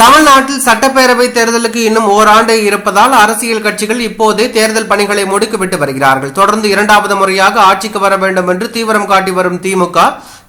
தமிழ்நாட்டில் சட்டப்பேரவை தேர்தலுக்கு இன்னும் ஓராண்டு இருப்பதால் அரசியல் கட்சிகள் இப்போதே தேர்தல் பணிகளை முடுக்கிவிட்டு வருகிறார்கள். தொடர்ந்து இரண்டாவது முறையாக ஆட்சிக்கு வர வேண்டும் என்று தீவிரம் காட்டி வரும் திமுக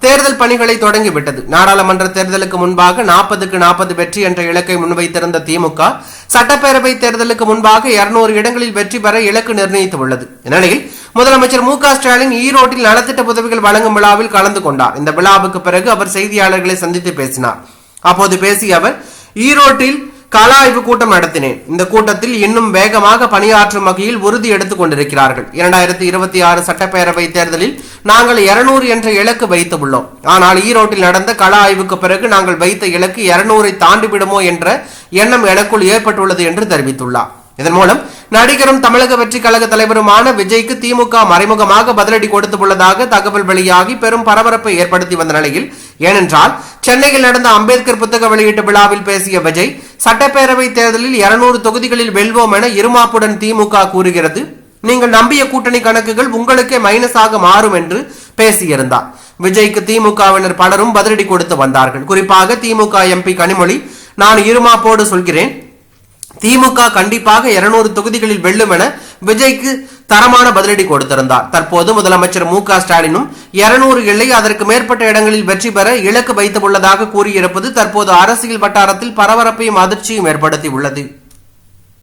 தேர்தல் பணிகளை தொடங்கிவிட்டது. நாடாளுமன்ற தேர்தலுக்கு முன்பாக நாற்பதுக்கு நாற்பது வெற்றி என்ற இலக்கை முன்வைத்திருந்த திமுக சட்டப்பேரவை தேர்தலுக்கு முன்பாக இருநூறு இடங்களில் வெற்றி பெற இலக்கு நிர்ணயித்துள்ளது. இந்நிலையில் முதலமைச்சர் மு க ஸ்டாலின் ஈரோட்டில் நலத்திட்ட உதவிகள் வழங்கும் விழாவில் கலந்து கொண்டார். இந்த விழாவுக்கு பிறகு அவர் செய்தியாளர்களை சந்தித்து பேசினார். அப்போது பேசிய அவர் ஈரோட்டில் கள ஆய்வு கூட்டம் நடத்தினேன். இந்த கூட்டத்தில் இன்னும் வேகமாக பணியாற்றும் வகையில் உறுதி எடுத்துக் கொண்டிருக்கிறார்கள். இரண்டாயிரத்தி இருபத்தி ஆறு சட்டப்பேரவை தேர்தலில் நாங்கள் 200 என்ற இலக்கு வைத்து உள்ளோம். ஆனால் ஈரோட்டில் நடந்த கள ஆய்வுக்கு பிறகு நாங்கள் வைத்த இலக்கு 200 தாண்டி விடுமோ என்ற எண்ணம் எனக்குள் ஏற்பட்டுள்ளது என்று தெரிவித்துள்ளார். இதன் மூலம் நடிகரும் தமிழக வெற்றி கழக தலைவருமான விஜய்க்கு திமுக மறைமுகமாக பதிலடி கொடுத்துள்ளதாக தகவல் வெளியாகி பெரும் பரபரப்பை ஏற்படுத்தி வந்த நிலையில் ஏனென்றால் சென்னையில் நடந்த அம்பேத்கர் புத்தக வெளியீட்டு விழாவில் பேசிய விஜய் சட்டப்பேரவை தேர்தலில் 200 தொகுதிகளில் வெல்வோம் என இருமாப்புடன் திமுக கூறுகிறது. நீங்கள் நம்பிய கூட்டணி கணக்குகள் உங்களுக்கே மைனஸாக மாறும் என்று பேசியிருந்தார். விஜய்க்கு திமுகவினர் பலரும் பதிலடி கொடுத்து வந்தார்கள். குறிப்பாக திமுக எம்பி கனிமொழி நான் இருமாப்போடு சொல்கிறேன். திமுக கண்டிப்பாக 200 தொகுதிகளில் வெல்லும் என விஜய்க்கு தரமான பதிலடி கொடுத்திருந்தார். தற்போது முதலமைச்சர் மு க ஸ்டாலினும் 200 இல்லை அதற்கு மேற்பட்ட இடங்களில் வெற்றி பெற இலக்கு வைத்துள்ளதாக கூறியிருப்பது தற்போது அரசியல் வட்டாரத்தில் பரபரப்பையும் அதிர்ச்சியும் ஏற்படுத்தி உள்ளது